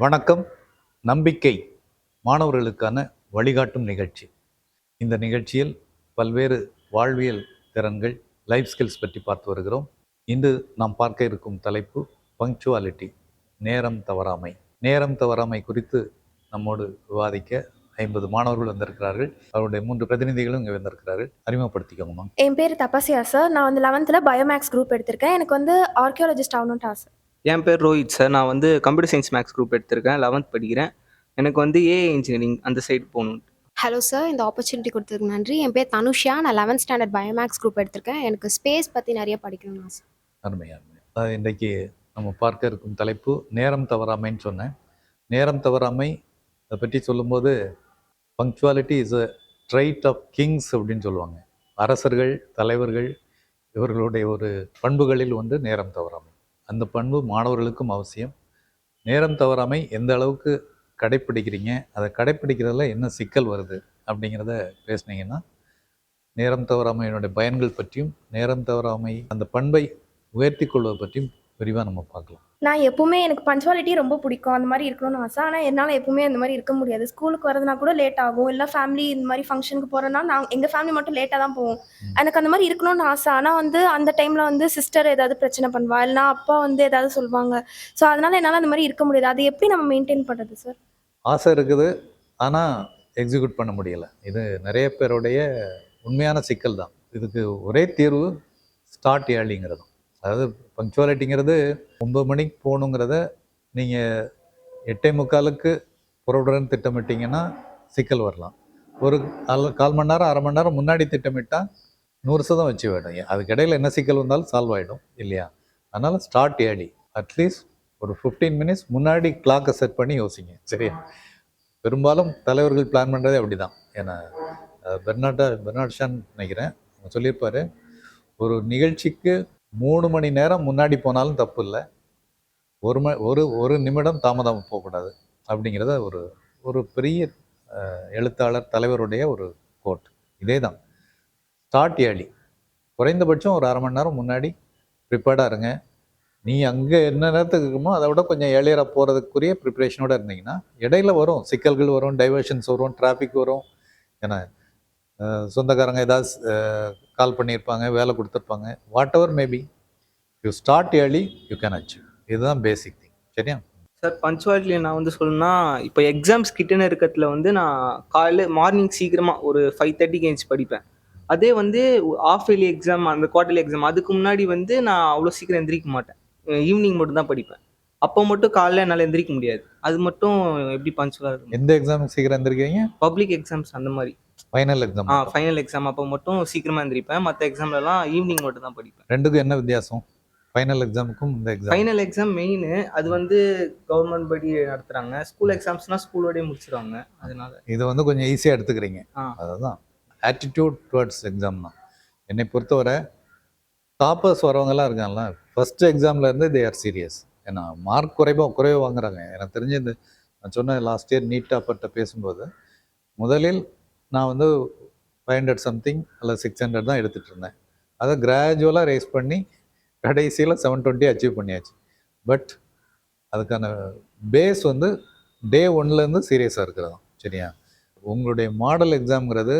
வணக்கம். நம்பிக்கை மாணவர்களுக்கான வழிகாட்டும் நிகழ்ச்சி. இந்த நிகழ்ச்சியில் பல்வேறு வாழ்வியல் திறன்கள் லைஃப் ஸ்கில்ஸ் பற்றி பார்த்து வருகிறோம். இன்று நாம் பார்க்க இருக்கும் தலைப்பு பங்க்சுவாலிட்டி நேரம் தவறாமை. நேரம் தவறாமை குறித்து நம்மோடு விவாதிக்க ஐம்பது மாணவர்கள் வந்திருக்கிறார்கள். அவருடைய மூன்று பிரதிநிதிகளும் இங்கே வந்திருக்கிறார்கள். அறிமுகப்படுத்திக்கோங்க என் பேர் தபசியா சார் நான் வந்து லெவன்த்தில் பயோமேக்ஸ் குரூப் எடுத்திருக்கேன். எனக்கு வந்து ஆர்கியாலஜிஸ்ட் ஆகணும்ட்டு ஆசை. என் பேர் ரோஹித் சார். நான் வந்து கம்ப்யூட்டர் சயின்ஸ் மேக்ஸ் குரூப் எடுத்திருக்கேன். லெவன்த் படிக்கிறேன். எனக்கு வந்து ஏஐ இன்ஜினியரிங் அந்த சைடு போகணும். ஹலோ சார் இந்த ஆப்பர்ச்சுனிட்டி கொடுத்ததுக்கு நன்றி. என் பேர் தனுஷா. நான் லெவன்த் ஸ்டாண்டர்ட் பயோமேக்ஸ் குரூப் எடுத்திருக்கேன். எனக்கு ஸ்பேஸ் பற்றி நிறைய படிக்கணும்னு ஆசை. அருமை அருமை. இன்றைக்கு நம்ம பார்க்க இருக்கும் தலைப்பு நேரம் தவறாமைன்னு சொன்னேன். நேரம் தவறாமை அதை பற்றி சொல்லும்போது punctuality is a trait of kings அப்படின்னு சொல்லுவாங்க. அரசர்கள் தலைவர்கள் இவர்களுடைய ஒரு பண்புகளில் ஒன்று நேரம் தவறாமை. அந்த பண்பு மாணவர்களுக்கும் அவசியம். நேரம் தவறாமை எந்த அளவுக்கு கடைப்பிடிக்கிறீங்க அதை கடைப்பிடிக்கிறதுல என்ன சிக்கல் வருது அப்படிங்கிறத பேசுனீங்கன்னா நேரம் தவறாமையினுடைய பயன்கள் பற்றியும் நேரம் தவறாமை அந்த பண்பை உயர்த்தி கொள்வது பற்றியும் விரிவாக நம்ம பார்க்கலாம். நான் எப்பவுமே எனக்கு பஞ்சுவாலிட்டி ரொம்ப பிடிக்கும். அந்த மாதிரி இருக்கணும்னு ஆசை. ஆனால் என்னால் எப்பவுமே அந்த மாதிரி இருக்க முடியாது. ஸ்கூலுக்கு வரதுனா கூட லேட் ஆகும். இல்லை ஃபேமிலி இந்த மாதிரி ஃபங்க்ஷனுக்கு போகிறேன்னா நான் எங்கள் ஃபேமிலி மட்டும் லேட்டாக தான் போவோம். எனக்கு அந்த மாதிரி இருக்கணும்னு ஆசை. ஆனால் வந்து அந்த டைமில் வந்து சிஸ்டர் ஏதாவது பிரச்சனை பண்ணுவா. இல்லைனா அப்பா வந்து ஏதாவது சொல்லுவாங்க. ஸோ அதனால என்னால் அந்த மாதிரி இருக்க முடியாது. அது எப்படி நம்ம மெயின்டைன் பண்ணுறது சார் ஆசை இருக்குது. ஆனால் எக்ஸிக்யூட் பண்ண முடியலை. இது நிறைய பேருடைய உண்மையான சிக்கல் தான். இதுக்கு ஒரே தீர்வு ஸ்டார்ட் ஏர்லிங்கிறது அதாவது பங்க்சுவாலிட்டிங்கிறது ஒன்பது மணிக்கு போகணுங்கிறத நீங்கள் எட்டே முக்காலுக்கு புறவுடன் திட்டமிட்டிங்கன்னா சிக்கல் வரலாம். ஒரு அல் கால் மணி நேரம் அரை மணி நேரம் முன்னாடி திட்டமிட்டால் நூறு சதம் வச்சு வேணும் அதுக்கு என்ன சிக்கல் வந்தாலும் சால்வ் ஆகிடும் இல்லையா? அதனால் ஸ்டார்ட் ஏடி அட்லீஸ்ட் ஒரு ஃபிஃப்டீன் மினிட்ஸ் முன்னாடி கிளாக்கை செட் பண்ணி யோசிங்க சரியா? பெரும்பாலும் தலைவர்கள் பிளான் பண்ணுறதே அப்படி தான் ஏன்னா பெர்னாட்டா பெர்னாட் ஷான் நினைக்கிறேன் அவங்க சொல்லியிருப்பார் ஒரு நிகழ்ச்சிக்கு மூணு மணி நேரம் முன்னாடி போனாலும் தப்பு இல்லை. ஒரு ம ஒரு ஒரு நிமிடம் தாமதம் போகக்கூடாது அப்படிங்கிறத ஒரு ஒரு பெரிய எழுத்தாளர் தலைவருடைய ஒரு கோட் இதே தான் ஸ்டார்ட் ஏர்லி குறைந்தபட்சம் ஒரு அரை மணி நேரம் முன்னாடி ப்ரிப்பேர்டாக இருங்க. நீ அங்கே என்ன நேரத்துக்கு இருக்குமோ அதை விட கொஞ்சம் ஏழையராக போகிறதுக்குரிய ப்ரிப்ரேஷனோடு இருந்தீங்கன்னா இடையில வரும். சிக்கல்கள் வரும் டைவர்ஷன்ஸ் வரும் டிராஃபிக் வரும். ஏன்னா சொந்தக்காரங்க ஏதாவது கால் பண்ணியிருப்பாங்க வேலை கொடுத்துருப்பாங்க. Whatever maybe you start early you can achieve இதுதான் பேசிக் திங் சரியா? சார் பஞ்சுவாலிட்டியில் நான் வந்து சொல்லணும்னா இப்போ எக்ஸாம்ஸ் கிட்டன்னு இருக்கிறதுல வந்து நான் காலையில் மார்னிங் சீக்கிரமாக ஒரு ஃபைவ் தேர்ட்டிக்கு எழுந்துச்சு படிப்பேன். அதே வந்து ஆஃப் இயர்லி எக்ஸாம் அந்த குவார்டர்லி எக்ஸாம் அதுக்கு முன்னாடி வந்து நான் அவ்வளோ சீக்கிரம் எந்திரிக்க மாட்டேன். ஈவினிங் மட்டும் தான் படிப்பேன். அப்போ மட்டும் காலைல என்னால் எந்திரிக்க முடியாது. அது மட்டும் எப்படி பஞ்சுவலாக இருக்கும். எந்த எக்ஸாமுக்கு சீக்கிரம் எழுந்திருக்கீங்க பப்ளிக் எக்ஸாம்ஸ் அந்த மாதிரி. ஃபைனல் எக்ஸாம் ஆ ஃபைனல் எக்ஸாம் அப்போ மட்டும் சீக்கிரமாக எந்திரிப்பேன். மற்ற எக்ஸாம்லலாம் ஈவினிங் மட்டும் தான் படிப்பேன். ரெண்டுக்கும் என்ன வித்தியாசம்? ஃபைனல் எக்ஸாமுக்கும் இந்த எக்ஸாம் ஃபைனல் எக்ஸாம் மெயின் அது வந்து கவர்மெண்ட் படி நடத்துறாங்க. ஸ்கூல் எக்ஸாம்ஸ்னா ஸ்கூலோடய முடிச்சிருவாங்க. அதனால. இது வந்து கொஞ்சம் ஈஸியாக எடுத்துக்கிறீங்க. அதுதான். ஆட்டிடியூட் டுவர்ட்ஸ் எக்ஸாம் தான். என்னை பொறுத்தவரை டாப்பர்ஸ் வரவங்கலாம் இருக்காங்கல்ல. ஃபர்ஸ்ட் எக்ஸாம்ல இருந்து தே ஆர் சீரியஸ் ஏன்னா மார்க் குறைவாக குறைவாக வாங்குறாங்க. எனக்கு தெரிஞ்சு இந்த நான் சொன்ன லாஸ்ட் இயர் நீட்டாக பட்ட பேசும்போது முதலில் நான் வந்து ஃபைவ் ஹண்ட்ரட் சம்திங் அல்லது சிக்ஸ் ஹண்ட்ரட் தான் எடுத்துகிட்டு இருந்தேன். அதை கிராஜுவலாக ரேஸ் பண்ணி கடைசியில் செவன் டுவெண்ட்டி அச்சீவ் பண்ணியாச்சு. பட் அதுக்கான பேஸ் வந்து டே ஒன்லேருந்து சீரியஸாக இருக்கிறது தான் சரியா? உங்களுடைய மாடல் எக்ஸாம்ங்கிறது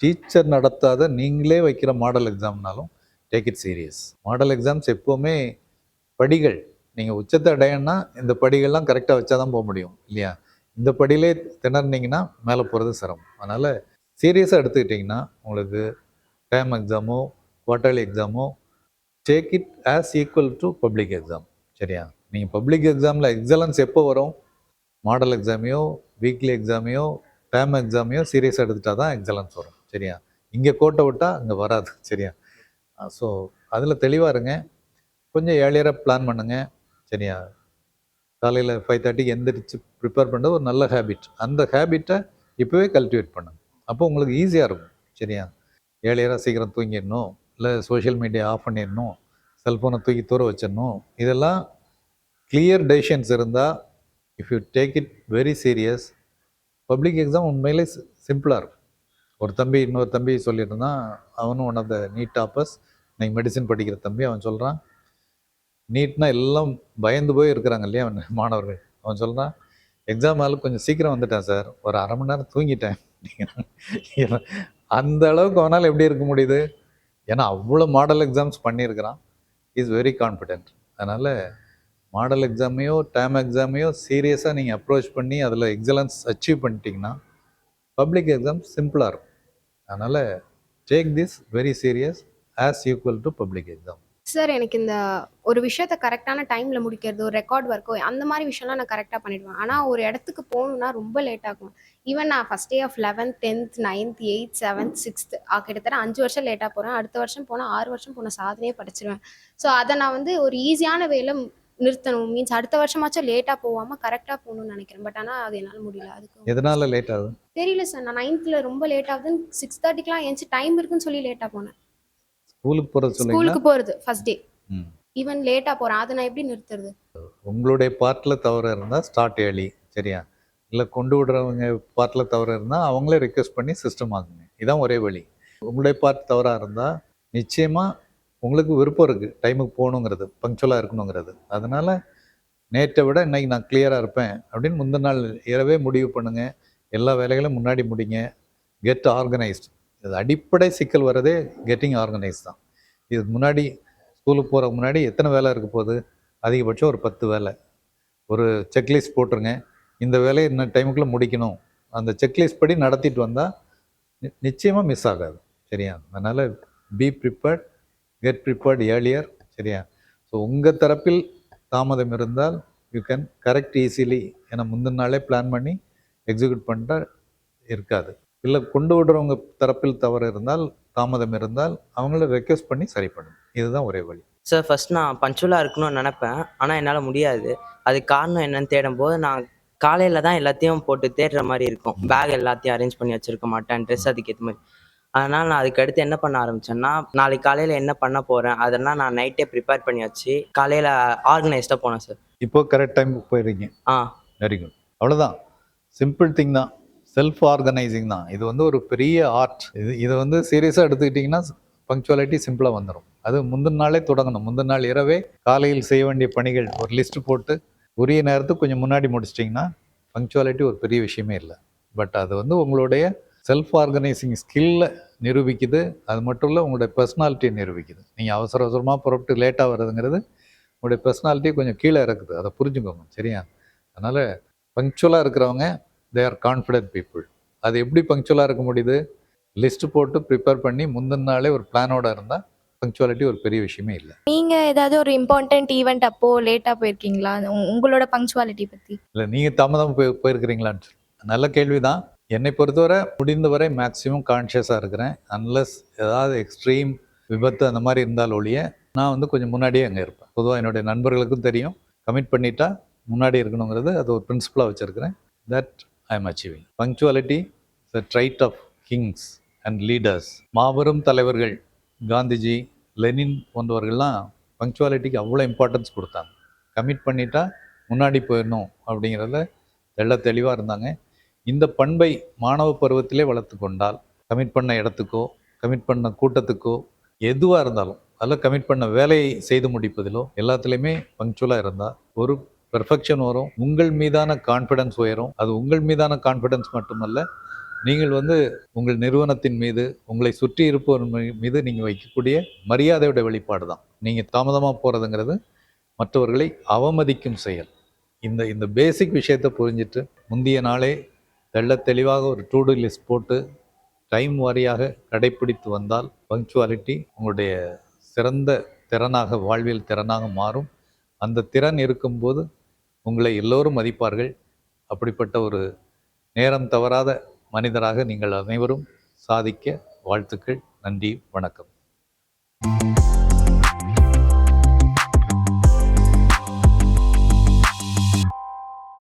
டீச்சர் நடத்தாத நீங்களே வைக்கிற model எக்ஸாம்னாலும் take it serious model exams எப்போவுமே படிகள் நீங்கள் உச்சத்தை அடையணும்னா இந்த படிகள்லாம் கரெக்டாக வச்சா தான் போக முடியும் இல்லையா? இந்த படியிலே திணறினீங்கன்னா மேலே போகிறது சிரமம். அதனால் சீரியஸாக எடுத்துக்கிட்டிங்கன்னா உங்களுக்கு டேம் எக்ஸாமோ quarterly எக்ஸாமோ take it as equal to public exam சரியா? நீங்கள் பப்ளிக் எக்ஸாமில் எக்ஸலன்ஸ் எப்போ வரும்? மாடல் எக்ஸாமையோ வீக்லி எக்ஸாமையோ டேம் எக்ஸாமையோ சீரியஸாக எடுத்துட்டா தான் எக்ஸலன்ஸ் வரும் சரியா? இங்கே கோட்டை விட்டால் அங்கே வராது சரியா? ஸோ அதில் தெளிவாக இருங்க. கொஞ்சம் ஏர்லியராக பிளான் பண்ணுங்கள் சரியா? காலையில் ஃபைவ் தேர்ட்டிக்கு எந்திரிச்சு ப்ரிப்பேர் பண்ணுறது ஒரு நல்ல ஹேபிட் அந்த ஹேபிட்டை இப்போவே கல்டிவேட் பண்ணுங்க அப்போ உங்களுக்கு ஈஸியாக இருக்கும். சரியா? ஏழையராக சீக்கிரம் தூங்கிடணும். இல்லை சோஷியல் மீடியா ஆஃப் பண்ணிடணும். செல்ஃபோனை தூக்கி தூர வச்சிடணும். இதெல்லாம் கிளியர் டெசிஷன்ஸ் இருந்தால் if you take it very serious public exam உண்மையிலே சிம்பிளாக இருக்கும். ஒரு தம்பி இன்னொரு தம்பி சொல்லிட்டு இருந்தான் அவனும் one of the NEET toppers இன்னைக்கு மெடிசன் படிக்கிற தம்பி அவன் சொல்கிறான் நீட்னா எல்லாம் பயந்து போய் இருக்கிறாங்க இல்லையா அவன் மாணவர்கள்? அவன் சொல்கிறான் எக்ஸாம் ஹாலுக்கு கொஞ்சம் சீக்கிரம் வந்துட்டேன் சார். ஒரு அரை மணி நேரம் தூங்கிட்டேன். ஏன்னா, அந்த அளவுக்கு அவனால் எப்படி இருக்க முடியுது? ஏன்னா அவ்வளோ மாடல் எக்ஸாம்ஸ் பண்ணியிருக்கிறான். இஸ் வெரி கான்ஃபிடென்ட் அதனால் மாடல் எக்ஸாமையோ டேம் எக்ஸாமையோ சீரியஸாக நீங்கள் அப்ரோச் பண்ணி அதில் எக்ஸலன்ஸ் அச்சீவ் பண்ணிட்டீங்கன்னா பப்ளிக் எக்ஸாம் சிம்பிளாக இருக்கும். அதனால் take this very serious as equal to public exam sir எனக்கு இந்த ஒரு விஷயத்த கரெக்டான டைமில் முடிக்கிறது ஒரு ரெக்கார்ட் ஒர்க்கோ அந்த மாதிரி விஷயம்லாம் நான் கரெக்டாக பண்ணிடுவேன். ஆனால் ஒரு இடத்துக்கு போகணுன்னா ரொம்ப லேட் ஆகும். ஈவன் நான் first day of eleventh tenth ninth eighth seventh sixth கிட்டத்தட்ட அஞ்சு வருஷம் லேட்டாக போகிறேன் அடுத்த வருஷம் போனால் ஆறு வருஷம் போன சாதனையே படிச்சிருவேன். ஸோ அதை நான் வந்து ஒரு ஈஸியான வேல நிறுத்தணும். மீன்ஸ் அடுத்த வருஷமாச்சும் லேட்டாக போகாமல் கரெக்டாக போகணும்னு நினைக்கிறேன். பட் ஆனால் அது என்னால் முடியல. அதுக்கு எதனால் லேட் ஆகுது? தெரியல சார். நான் நைன்த்தில் ரொம்ப லேட் ஆகுதுன்னு சிக்ஸ் தேர்ட்டிக்கெலாம் ஏஞ்சி டைம் இருக்குன்னு சொல்லி லேட்டாக போனேன். ஸ்கூலுக்கு போகிறது ஸ்கூலுக்கு போகிறது ஃபர்ஸ்ட் டே ஈவன் லேட்டாக போகிறேன் அதை நான் எப்படி நிறுத்துறது? உங்களுடைய பார்ட்டில் தவறு இருந்தால் ஸ்டார்ட் ஏர்லி சரியா? இல்லை கொண்டு விடுறவங்க பார்ட்டில் தவறு இருந்தால் அவங்களே ரிக்வெஸ்ட் பண்ணி சிஸ்டம் ஆகுங்க இதான் ஒரே வழி. உங்களுடைய பார்ட் தவறாக இருந்தால் நிச்சயமாக உங்களுக்கு விருப்பம் இருக்குது டைமுக்கு போகணுங்கிறது பங்க்சுவலாக இருக்கணுங்கிறது. அதனால் நேற்றை விட இன்னைக்கு நான் கிளியராக இருப்பேன் அப்படின்னு முந்தின நாள் இரவே முடிவு பண்ணுங்கள் எல்லா வேலைகளும் முன்னாடி முடிங்க. கெட் ஆர்கனைஸ்ட் இது அடிப்படை சிக்கல் வரதே கெட்டிங் ஆர்கனைஸ் தான். இதுக்கு முன்னாடி ஸ்கூலுக்கு போகிறதுக்கு முன்னாடி எத்தனை வேலை இருக்க போகுது? அதிகபட்சம் ஒரு பத்து வேலை. ஒரு செக்லிஸ்ட் போட்டுருங்க. இந்த வேலையை இன்னும் டைமுக்குள்ளே முடிக்கணும். அந்த செக்லிஸ்ட் படி நடத்திட்டு வந்தால் நிச்சயமாக மிஸ் ஆகாது. சரியா? அதனால் be prepared get prepared earlier சரியா? ஸோ உங்கள் தரப்பில் தாமதம் இருந்தால் யூ கேன் கரெக்ட் ஈஸிலி ஏன்னா முந்தின நாளே பிளான் பண்ணி எக்ஸிக்யூட் பண்ணிட்டா இருக்காது. இல்லை கொண்டு விடுறவங்க தரப்பில் தவறு இருந்தால் தாமதம் இருந்தால் அவங்கள ரெக்வெஸ்ட் பண்ணி சரி பண்ணணும் இதுதான் ஒரே வழி. சார் ஃபர்ஸ்ட் நான் பஞ்சுவலாக இருக்கணும்னு நினப்பேன். ஆனால் என்னால் முடியாது. அதுக்கு காரணம் என்னன்னு தேடும்போது நான் காலையில் தான் எல்லாத்தையும் போட்டு தேடுற மாதிரி இருக்கும். பேக் எல்லாத்தையும் அரேஞ்ச் பண்ணி வச்சிருக்க மாட்டேன். ட்ரெஸ் அதுக்கேற்ற மாதிரி. அதனால் நான் அதுக்கு அடுத்து என்ன பண்ண ஆரம்பிச்சேன்னா நாளைக்கு காலையில் என்ன பண்ண போகிறேன் அதெல்லாம் நான் நைட்டே ப்ரிப்பேர் பண்ணி வச்சு காலையில் ஆர்கனைஸ்டாக போனேன் சார் இப்போ கரெக்ட் டைமுக்கு போயிடுறீங்க. ஆ. வெரி குட் அவ்வளோதான் சிம்பிள் திங் தான். செல்ஃப் ஆர்கனைசிங் தான். இது வந்து ஒரு பெரிய ஆர்ட் இது இதை வந்து சீரியஸாக எடுத்துக்கிட்டிங்கன்னா பங்க்சுவாலிட்டி சிம்பிளாக வந்துடும் அது முந்தின நாளே தொடங்கணும். முந்தின நாள் இரவே காலையில் செய்ய வேண்டிய பணிகள் ஒரு லிஸ்ட் போட்டு உரிய நேரத்துக்கு கொஞ்சம் முன்னாடி முடிச்சிட்டிங்கன்னா பங்க்சுவாலிட்டி ஒரு பெரிய விஷயமே இல்லை. பட் அது வந்து உங்களுடைய செல்ஃப் ஆர்கனைசிங் ஸ்கில்லை நிரூபிக்குது. அது மட்டும் இல்லை உங்களுடைய பர்சனாலிட்டியை நிரூபிக்குது. நீங்கள் அவசர அவசரமாக புறப்பட்டு லேட்டாக வருதுங்கிறது உங்களுடைய பர்சனாலிட்டி கொஞ்சம் கீழே இறக்குது. அதை புரிஞ்சுக்கோங்க. சரியா? அதனால் பங்க்சுவலாக இருக்கிறவங்க தே ஆர் கான்ஃபிடென்ட் பீப்புள் அது எப்படி பங்க்சுவலாக இருக்க முடியுது? லிஸ்ட் போட்டு ப்ரிப்பேர் பண்ணி முந்தின நாளே ஒரு பிளானோட இருந்தால் பங்க்சுவாலிட்டி ஒரு பெரிய விஷயமே இல்லை. நீங்க ஏதாவது ஒரு இம்பார்ட்டன்ட் ஈவெண்ட் அப்போ லேட்டா போயிருக்கீங்களா? உங்களோட பங்க்சுவாலிட்டி பத்தி. இல்லை நீங்கள் தாமதம் போய் போயிருக்கிறீங்களான்னு சொல்லி. நல்ல கேள்வி தான் என்னை பொறுத்தவரை முடிந்தவரை மேக்ஸிமம் கான்ஷியஸாக இருக்கிறேன். அன்லஸ் ஏதாவது எக்ஸ்ட்ரீம் விபத்து அந்த மாதிரி இருந்தால் ஒழிய நான் வந்து கொஞ்சம் முன்னாடியே அங்கே இருப்பேன். பொதுவாக என்னுடைய நண்பர்களுக்கும் தெரியும். கமிட் பண்ணிட்டா முன்னாடி இருக்கணுங்கிறது அது ஒரு பிரின்சிபலாக வச்சுருக்கிறேன். That I am achieving punctuality the trait of kings and leaders மாபெரும் தலைவர்கள் காந்திஜி லெனின் போன்றவர்கள்லாம் பங்க்சுவாலிட்டிக்கு அவ்வளோ இம்பார்ட்டன்ஸ் கொடுத்தாங்க. கமிட் பண்ணிட்டா முன்னாடி போயிடணும் அப்படிங்கிறத தெள்ள தெளிவாக இருந்தாங்க. இந்த பண்பை மாணவ பருவத்திலே வளர்த்து கொண்டால் கமிட் பண்ண இடத்துக்கோ கமிட் பண்ண கூட்டத்துக்கோ எதுவாக இருந்தாலும் அதில் கமிட் பண்ண வேலையை செய்து முடிப்பதிலோ எல்லாத்துலேயுமே பங்க்சுவலாக இருந்தால் ஒரு பெர்ஃபெக்ஷன் வரும். உங்கள் மீதான கான்ஃபிடன்ஸ் உயரும். அது உங்கள் மீதான கான்ஃபிடன்ஸ் மட்டுமல்ல நீங்கள் வந்து உங்கள் நிறுவனத்தின் மீது உங்களை சுற்றி இருப்பவர் மீது நீங்கள் வைக்கக்கூடிய மரியாதையோட வெளிப்பாடு தான். நீங்கள் தாமதமாக போகிறதுங்கிறது மற்றவர்களை அவமதிக்கும் செயல். இந்த இந்த பேசிக் விஷயத்தை புரிஞ்சிட்டு முந்தைய நாளே தெள்ள தெளிவாக ஒரு டூ டூ லிஸ்ட் போட்டு டைம் வாரியாக கடைப்பிடித்து வந்தால் பங்க்சுவாலிட்டி உங்களுடைய சிறந்த திறனாக வாழ்வியல் திறனாக மாறும். அந்த திறன் இருக்கும்போது உங்களை எல்லோரும் மதிப்பார்கள். அப்படிப்பட்ட ஒரு நேரம் தவறாத மனிதராக நீங்கள் அனைவரும் சாதிக்க வாழ்த்துக்கள். நன்றி வணக்கம்.